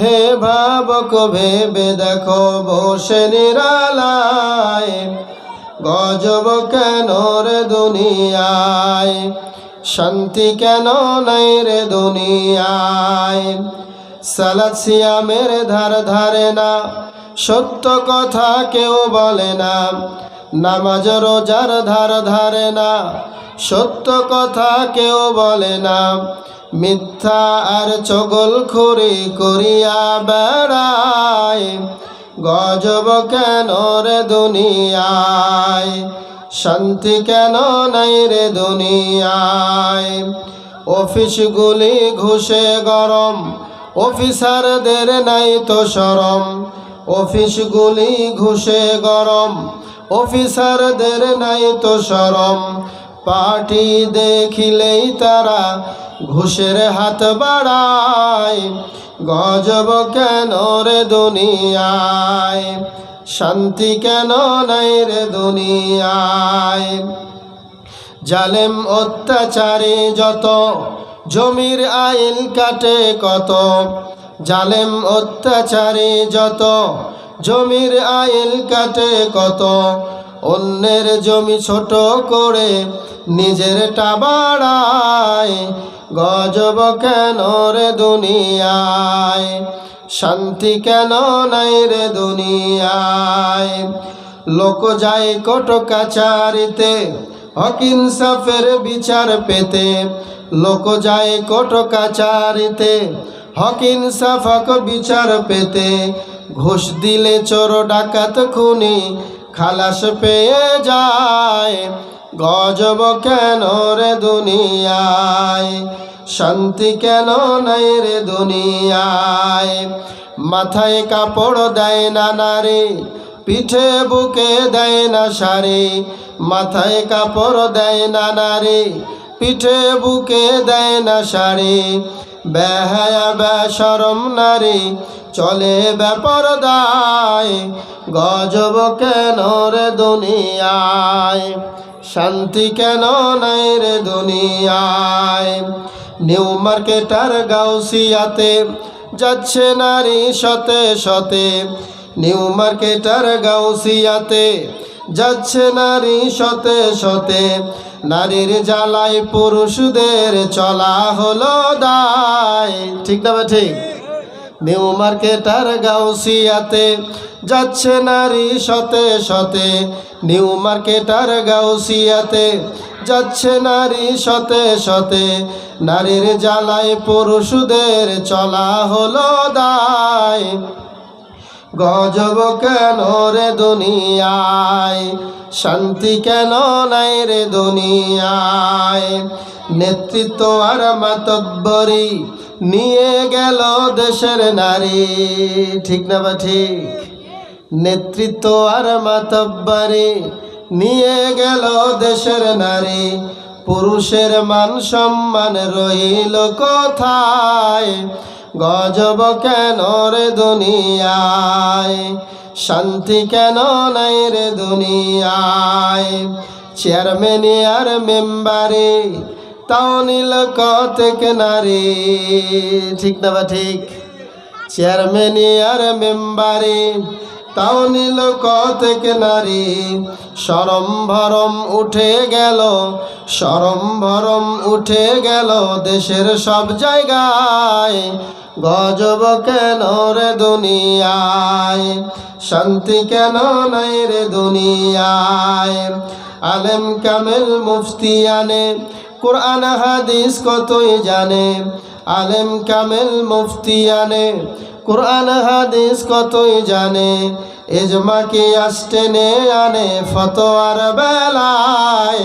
হে ভেবে দেখো বসে নিরালায়, গজব কেন রে দুনিয়ায়? শান্তি কেন নাই রে দুনিয়ায়? সালাদ সিয়ামের ধার ধারে না, সত্য কথা কেউ বলে না। নামাজ রোজার ধার ধারে না, সত্য কথা কেউ বলে না। মিথ্যা আর চগল খুরি করিয়া বেড়ায়, গজব কেন রে দুনিয়ায়? শান্তি কেন নাই রে দুনিয়ায়? অফিসগুলি ঘুষে গরম, অফিসারদের নাই তো সরম অফিসগুলি ঘুষে গরম, অফিসারদের নাই তো সরম পার্টি দেখিলেই তারা ঘুষের হাত বাড়ায়, গজব কেন রে দুনিয়ায়? শান্তি কেন নাই রে দুনিয়ায়? জালেম অত্যাচারী যত, জমির আইল কাটে কত। জালেম অত্যাচারী যত, জমির আইল কাটে কত। অন্যের জমি ছোট করে নিজের বাড়ায়। গজব কেন রে দুনিয়ায়? শান্তি কেন নাই রে দুনিয়ায়? লোক যায় কোট কাচারিতে হকিন সাফের বিচার পেতে। লোক যায় কোট কাচারিতে হকিন সাফক বিচার পেতে। ঘুষ দিলে চোর, ডাকাত, খুনি খালাস পেয়ে যায়, গজব কেন রে দুনিয়ায়? শান্তি কেন নাই রে দুনিয়ায়? মাথায় কাপড় দেয় না নারী, পিঠে বুকে দেয় না শাড়ি। মাথায় কাপড় দেয় না নারী, পিঠে বুকে দেয় না শাড়ি। বেহায়া বেসরম নারী চলে ব্যাপার দায় গজব কেন রে দুনিয়ায়? শান্তি কেন নাই রে দুনিয়ায়? নিউ মার্কেটার গাউসিয়াতে যাচ্ছে নারী সতে সতে। নিউ মার্কেটার গাউসিয়াতে যাচ্ছে নারী সতে সতে। নারীর জ্বালায় পুরুষদের চলা হলো দায়। ঠিক না ঠিক? নিউ মার্কেটার গাউসিয়াতে যাচ্ছে নারী সতে সতে। নিউ মার্কেটার গাউসিয়াতে যাচ্ছে নারী সতে সতে। নারীর জ্বালায় পুরুষদের চলা হলো দায়। গজব কেন রে দুনিয়ায়? শান্তি কেন নাই রে দুনিয়ায়? নেতৃত্ব আর মাতব্বরি নিয়ে গেল দেশের নারী। ঠিক না বা ঠিক? নেতৃত্ব আর মাতব্বরি নিয়ে গেল দেশের নারী। পুরুষের মান সম্মান রইল কোথায়? গজব কেন রে দুনিয়ায়? শান্তি কেন নাই রে দুনিয়ায়? চেয়ারম্যান আর মেম্বারে তাও নিল কতক নারী। ঠিক না বা ঠিক? চেয়ারম্যান আর মেম্বারে তাও নিল কতক নারী। সরম ভরম উঠে গেল সরম ভরম উঠে গেল দেশের সব জায়গায়। গজব কেন রে দুনিয়ায়? শান্তি কেন নাই রে দুনিয়ায়? আলেম কামেল মুফতি আনে কোরআন, হাদিস কতই জানে? আলেম কামেল মুফতি আনে। কোরআন, হাদিস কতই জানে? এজমাকে কি নে আনে ফতোয়ার বেলায়?